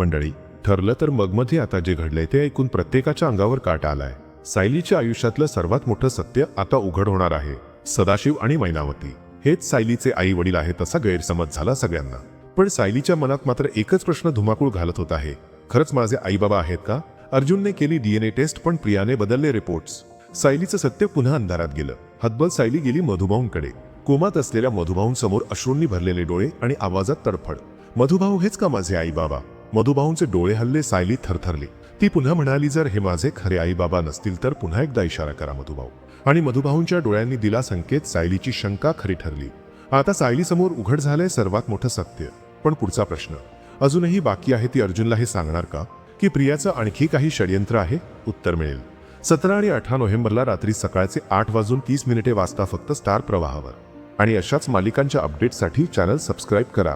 मंडळी ठरलं तर मगमध्ये आता जे घडलंय ते ऐकून प्रत्येकाच्या अंगावर काटा आलाय. सायलीच्या आयुष्यातलं सर्वात मोठं सत्य आता उघड होणार आहे सदाशिव आणि मैनावती. हेच सायलीचे आई वडील आहेत असा गैरसमज झाला सगळ्यांना. पण सायलीच्या मनात मात्र एकच प्रश्न धुमाकूळ घालत होत आहे. खरंच माझे आई बाबा आहेत का? अर्जुनने केली डीएनए टेस्ट पण प्रियाने बदलले रिपोर्ट्स. सायलीचं सत्य पुन्हा अंधारात गेलं. हतबल सायली गेली मधुभाऊंकडे. कोमात असलेल्या मधुभाऊंसमोर अश्रूंनी भरलेले डोळे आणि आवाजात तडफड. मधुभाऊ हेच का माझे आई बाबा मधुभाऊंचे डोळे हल्ले सायली थरथरली. ती पुन्हा म्हणाली जर हे माझे खरे आई बाबा नसतील तर पुन्हा एकदा इशारा करा मधुभाऊ आणि मधुभाऊंच्या डोळ्यांनी दिला संकेत सायलीची शंका खरी ठरली. आता सायलीसमोर उघड झालंय सर्वात मोठं सत्य. पण पुढचा प्रश्न अजूनही बाकी आहे ती अर्जुनला हे सांगणार का? की प्रियाचं आणखी काही षडयंत्र आहे? उत्तर मिळेल. सतरा आणि अठरा नोव्हेंबरला रात्री सकाळचे आठ वाजून तीस मिनिटे वाजता फक्त स्टार प्रवाहावर. आणि अशाच मालिकांच्या अपडेटसाठी चॅनल सबस्क्राईब करा.